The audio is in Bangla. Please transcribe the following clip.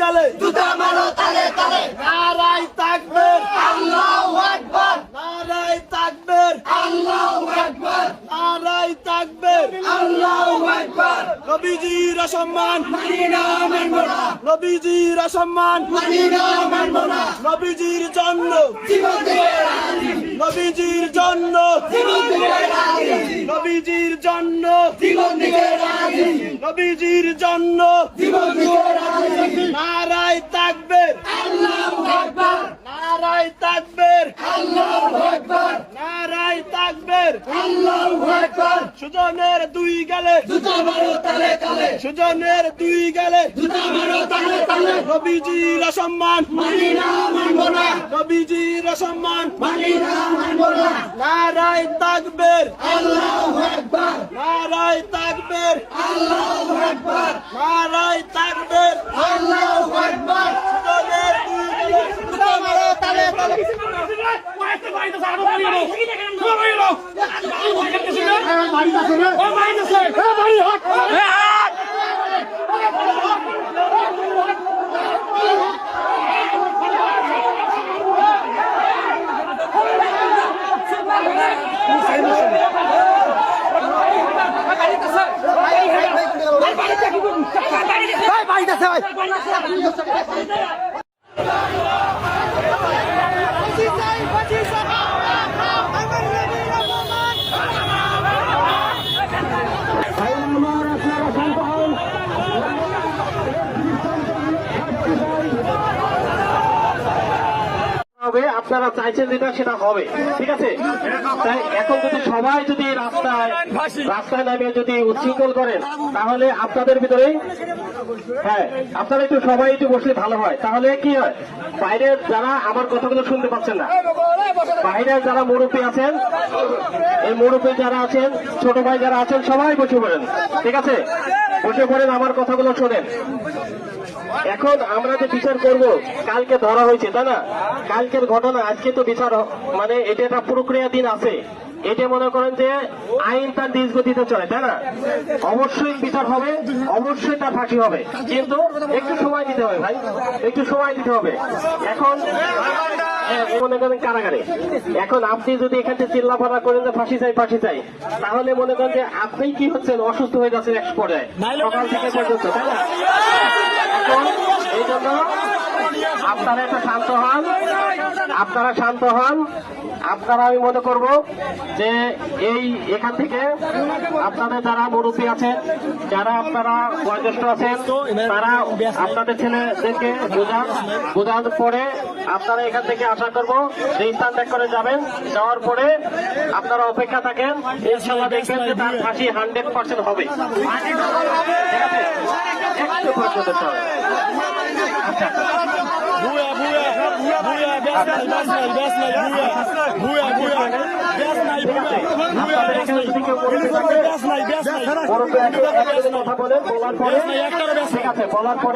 গেলে জুতা মারো তালে তালে। নারাই তাকবীর আল্লাহু আকবার। নারাই তাকবীর আল্লাহু আকবার। নারাই তাকবীর আল্লাহু আকবার। নবীজির অসম্মান। মানি না মানবো না নবীজির অসম্মান। মানি না মানবো না নবীজির জন্য। জীবন দিয়ে নবীজির জন্য। নবীজির জন্য। নবীজির জন্য। আল্লাহু আকবার নারাই তাকবীর। আল্লাহু আকবার সুজনের দুই গেলে। সুজনের দুই গেলে। নবীজির অসম্মান। মানি নবীজির অসম্মান। মানি না মানবো না নারাই তাকবীর। আল্লাহু আকবার। নারাই তাকবীর। আল্লাহু আকবার। নারাই তাকবীর। আল্লাহু আকবার। গেলে জুতা মারো তালে তালে আইতাছে ভাই। হবে, আপনারা চাইছেন যেটা, সেটা হবে। ঠিক আছে? তাই এখন যদি সবাই যদি রাস্তায় রাস্তায় নামিয়ে যদি উচ্ছৃঙ্খল করেন, তাহলে আপনাদের ভিতরে হ্যাঁ আপনারা একটু সবাই একটু বসলে ভালো হয়। তাহলে কি হয়? বাইরের যারা আমার কথাগুলো শুনতে পাচ্ছেন না। বাইরের যারা মুরব্বী আছেন, এই মুরব্বী যারা আছেন, ছোট ভাই যারা আছেন, সবাই বসে পড়েন। ঠিক আছে? বসে পড়েন, আমার কথাগুলো শোনেন। এখন আমরা যে বিচার করব কালকে ধরা হয়েছে তাই না? কালকের ঘটনা আজকে তো বিচার মানে এটা একটা প্রক্রিয়া দিন আছে। এটা মনে করেন যে আইন তার নিজ গতিতে চলে তাই না? অবশ্যই বিচার হবে অবশ্যই তার ফাঁসি হবে। কিন্তু একটু সময় দিতে হবে ভাই একটু সময় দিতে হবে। এখন হ্যাঁ, মনে করেন কারাগারে। এখন আপনি যদি এখান থেকে চিল্লাফালা করেন যে ফাঁসি চাই ফাঁসি চাই তাহলে মনে করেন যে আপনি কি হচ্ছেন অসুস্থ হয়ে যাচ্ছেন এক পর্যায়ে। সকাল থেকে পর্যন্ত তাই না? আপনারা একটু শান্ত হন। আপনারা শান্ত হন। আপনারা আমি মনে করব যে এই এখান থেকে আপনাদের যারা মুরব্বী আছেন, যারা আপনারা বয়োজ্যেষ্ঠ আছেন, তারা আপনাদের ছেলেদেরকে বোঝান বোঝানোর পরে আপনারা এখান থেকে আশা করব যে স্থান ত্যাগ করে যাবেন। যাওয়ার পরে আপনারা অপেক্ষা থাকেন ইনশাল্লাহ দেখবেন যে তার ফাঁসি হান্ড্রেড পার্সেন্ট হবে। আছে করতে হবে আচ্ছা বুয়া বুয়া বুয়া বুয়া বেস নাই বেস নাই বেস নাই বুয়া বেস নাই বেস নাই বেস নাই কথা বলেন বলার পরে ঠিক আছে বলার পরে